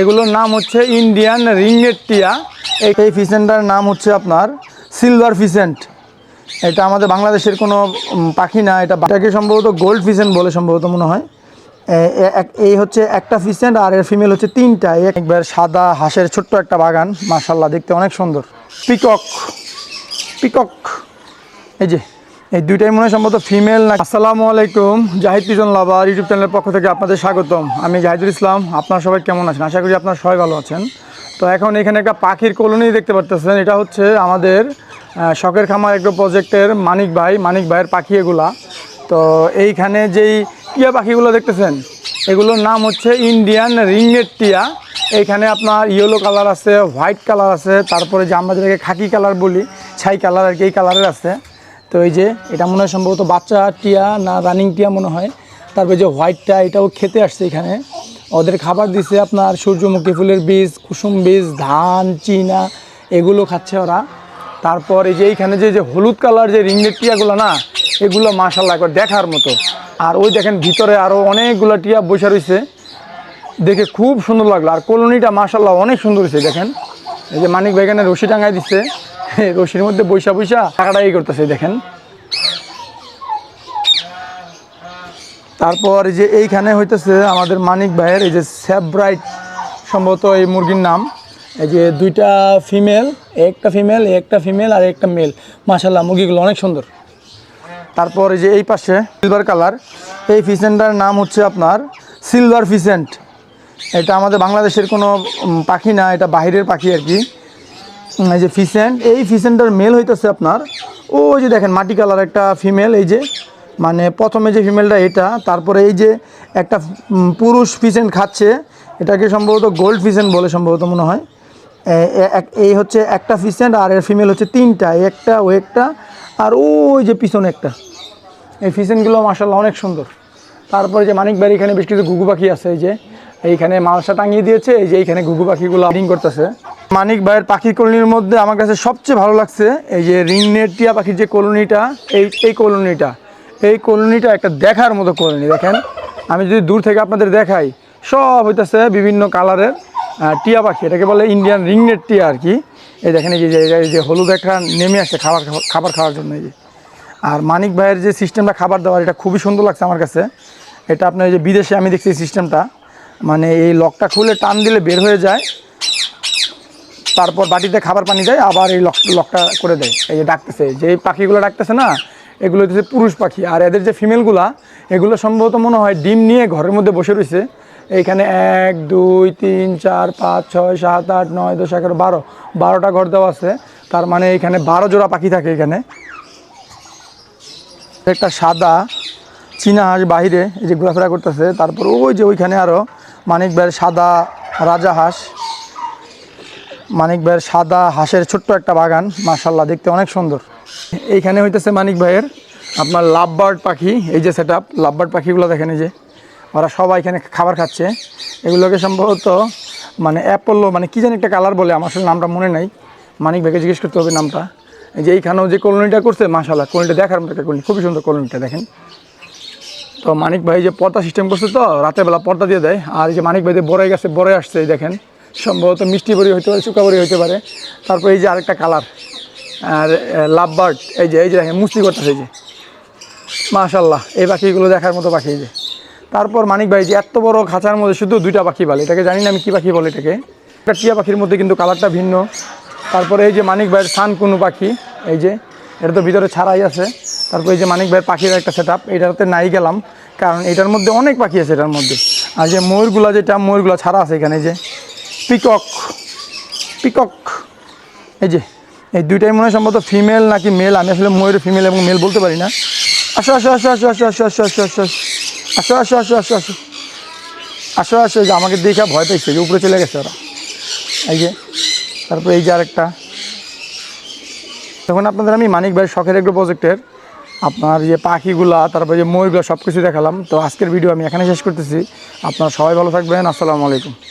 এগুলোর নাম হচ্ছে ইন্ডিয়ান রিংনেট টিয়া এই ফিসেন্টার নাম হচ্ছে আপনার সিলভার ফিসেন্ট এটা আমাদের বাংলাদেশের কোনো পাখি না, এটা এটাকে সম্ভবত গোল্ড ফিসেন্ট বলে সম্ভবত মনে হয়। এই হচ্ছে একটা ফিসেন্ট আর এর ফিমেল হচ্ছে তিনটা। একবার সাদা হাঁসের ছোট্ট একটা বাগান মার্শাল্লাহ দেখতে অনেক সুন্দর। Peacock peacock. এই যে এই দুইটাই মনে হয় সম্ভবত ফিমেল না। আসসালামু আলাইকুম, জাহিদ পিজন লাভার ইউটিউব চ্যানেলের পক্ষ থেকে আপনাদের স্বাগতম। আমি জাহিদুল ইসলাম, আপনারা সবাই কেমন আছেন? আশা করি আপনারা সবাই ভালো আছেন। তো এখন এখানে একটা পাখির কলোনি দেখতে পারতেছেন, এটা হচ্ছে আমাদের শখের খামার এগ্রো প্রজেক্টের মানিক ভাই, মানিক ভাইয়ের পাখি এগুলা। তো এইখানে যেই টিয়া পাখিগুলো দেখতেছেন, এগুলোর নাম হচ্ছে ইন্ডিয়ান রিংনেট টিয়া। এইখানে আপনার ইয়েলো কালার আছে হোয়াইট কালার আছে, তারপরে যে আমরা যেটাকে খাকি কালার বলি, ছাই কালার আর কি, এই কালারের আছে। তো এই যে, এটা মনে হয় সম্ভবত বাচ্চা টিয়া না রানিং টিয়া মনে হয়। তারপরে যে হোয়াইটটা এটাও খেতে আসছে এখানে। ওদের খাবার দিছে আপনার সূর্যমুখী ফুলের বীজ, কুসুম বীজ, ধান, চিনা, এগুলো খাচ্ছে ওরা। তারপর এই যে এইখানে যে যে হলুদ কালার যে রিংনেট টিয়াগুলো না, এগুলো মাশাল্লাহ একবার দেখার মতো। আর ওই দেখেন ভিতরে আরও অনেকগুলো টিয়া বসে রয়েছে দেখে খুব সুন্দর লাগল। আর কলোনিটা মাশাল্লাহ অনেক সুন্দর হয়েছে, দেখেন। এই যে মানিক ভাই রশি টাঙাই দিচ্ছে রশির মধ্যে বৈশা বৈশা টাকাটা করতেছে দেখেন। তারপর এই যে এইখানে হইতেছে আমাদের মানিক ভাইয়ের এই যে স্যাব্রাইট সম্ভবত এই মুরগির নাম। এই যে দুইটা ফিমেল, একটা ফিমেল একটা ফিমেল আর একটা মেল। মাশাল্লাহ মুরগিগুলো অনেক সুন্দর। তারপর এই যে এই পাশে সিলভার কালার, এই ফিসেন্টার নাম হচ্ছে আপনার সিলভার ফিসেন্ট। এটা আমাদের বাংলাদেশের কোনো পাখি না, এটা বাইরের পাখি আর কি। এই যে ফিসেন্ট এই ফিসেন্টার মেল হইতেছে আপনার ওই যে দেখেন, মাটি কালার একটা ফিমেল এই যে মানে প্রথমে যে ফিমেলটা এটা, তারপরে এই যে একটা পুরুষ ফিসেন্ট খাচ্ছে, এটাকে সম্ভবত গোল্ড ফিসেন্ট বলে সম্ভবত মনে হয়। এই হচ্ছে একটা ফিসেন্ট আর এর ফিমেল হচ্ছে তিনটা একটা, ও একটা, আর ওই যে পিছনে একটা। এই ফিসেনগুলো মাসাল্লাহ অনেক সুন্দর। তারপরে যে মানিক বাড়ি এখানে বেশ কিছু ঘুঘু পাখি আছে, এই যে, এইখানে মালসা টাঙিয়ে দিয়েছে, এই যে এইখানে ঘুঘু পাখিগুলো রিং করতেছে। মানিক ভাইয়ের পাখি কলোনির মধ্যে আমার কাছে সবচেয়ে ভালো লাগছে, এই যে রিংনেট টিয়া পাখির যে কলোনিটা, এই এই কলোনিটা এই কলোনিটা একটা দেখার মতো কলোনি, দেখেন। আমি যদি দূর থেকে আপনাদের দেখাই, সব হইতেছে বিভিন্ন কালারের টিয়া পাখি, এটাকে বলে ইন্ডিয়ান রিংনেট টিয়া আর কি। এই দেখেন, এই যে এই যে হলুদ একটা নেমে আসছে খাবার খাবার খাওয়ার জন্য, এই যে। আর মানিক ভাইয়ের যে সিস্টেমটা খাবার দেওয়ার, এটা খুবই সুন্দর লাগছে আমার কাছে। এটা আপনার এই যে বিদেশে আমি দেখছি সিস্টেমটা মানে এই লকটা খুলে টান দিলে বের হয়ে যায়। তারপর বাটিতে খাবার পানি দেয়, আবার এই লক লকটা করে দেয়। এই যে ডাকতেছে, যে পাখিগুলো ডাকতেছে না, এগুলো হচ্ছে পুরুষ পাখি। আর এদের যে ফিমেলগুলা, এগুলো সম্ভবত মনে হয় ডিম নিয়ে ঘরের মধ্যে বসে রয়েছে। এইখানে এক, দুই, তিন, চার, পাঁচ, ছয়, সাত, আট, নয়, দশ, এগারো, বারো, বারোটা ঘর দেওয়া আছে। তার মানে এখানে বারো জোড়া পাখি থাকে এখানে। একটা সাদা চীনা হাঁস বাহিরে এই যে ঘোরাফেরা করতেছে। তারপর ওই যে ওইখানে আরও মানিক সাদা রাজা হাঁস। মানিক ভাইয়ের সাদা হাঁসের ছোট্ট একটা বাগান। মাশাল্লাহ দেখতে অনেক সুন্দর। এইখানে হইতেছে মানিক ভাইয়ের আপনার লাভবার্ড পাখি, এই যে সেট আপ লাভবার্ড পাখিগুলো দেখেন এই যে। ওরা সবাই এখানে খাবার খাচ্ছে। এগুলোকে সম্ভবত মানে অ্যাপোলো মানে কী জানি একটা কালার বলে, আমার আসলে নামটা মনে নাই। মানিক ভাইকে জিজ্ঞেস করতে হবে নামটা। এই যে এইখানেও যে কলোনিটা করছে মাশাল্লাহ কলোনিটা দেখার মতো একটা কলোনি। খুবই সুন্দর কলোনিটা, দেখেন। তো মানিক ভাই যে পর্দা সিস্টেম করছে তো, রাতের বেলা পর্দা দিয়ে দেয়। আর এই যে মানিক ভাই যে বড়ে গেছে বড়ে আসছে, এই দেখেন। সম্ভবত মিষ্টি বড়ি হইতে পারে শুকা বড়ি হইতে পারে। তারপর এই যে আরেকটা কালার আর লাভ বার্ড এই যে এই যে দেখেন মুস্তি করতেছে এই যে। মাশাল্লাহ এই পাখিগুলো দেখার মতো পাখি এই যে। তারপর মানিক ভাই যে এত বড় খাঁচার মধ্যে শুধু দুইটা পাখি বলে এটাকে জানি না আমি কী পাখি বলে এটাকে। একটা টিয়া পাখির মধ্যে কিন্তু কালারটা ভিন্ন। তারপরে এই যে মানিক ভাইয়ের সান কোনো পাখি, এই যে, এটা তো ভিতরে ছাড়াই আছে। তারপর এই যে মানিক ভাইয়ের পাখির একটা সেট আপ এটাতে নাই গেলাম, কারণ এটার মধ্যে অনেক পাখি আছে এটার মধ্যে। আর যে ময়ূরগুলা যেটা, ময়ূরগুলা ছাড়া আছে এখানে যে। পিকক পিকক এই যে এই দুইটাই মনে হয় সম্ভবত ফিমেল নাকি মেল আমি আসলে ময়ূর ফিমেল এবং মেল বলতে পারি না আসো আসো আসো আসো আসো আসো আসো আসো আসো আসো আসো আসো আসো আসো আসো আসো যে আমাকে দেখে ভয় পেয়েছে যে উপরে চলে গেছে ওরা এই যে তারপরে এই যে আরেকটা তখন আপনাদের আমি মানিক ভাই শখের এগ্রো প্রজেক্টের আপনার যে পাখিগুলা তারপরে যে ময়ূরগুলো সব কিছু দেখালাম তো আজকের ভিডিও আমি এখানে শেষ করতেছি আপনারা সবাই ভালো থাকবেন আসসালামু আলাইকুম